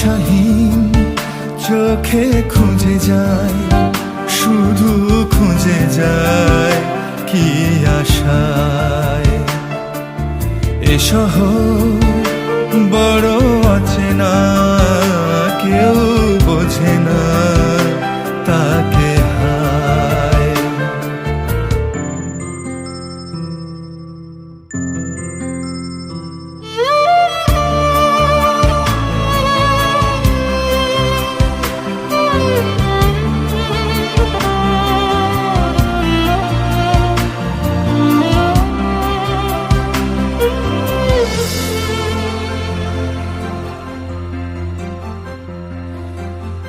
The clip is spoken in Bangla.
দিশাহীন চোখে খুঁজে যায় শুধু খুঁজে যায় কি আশায়। এ শহর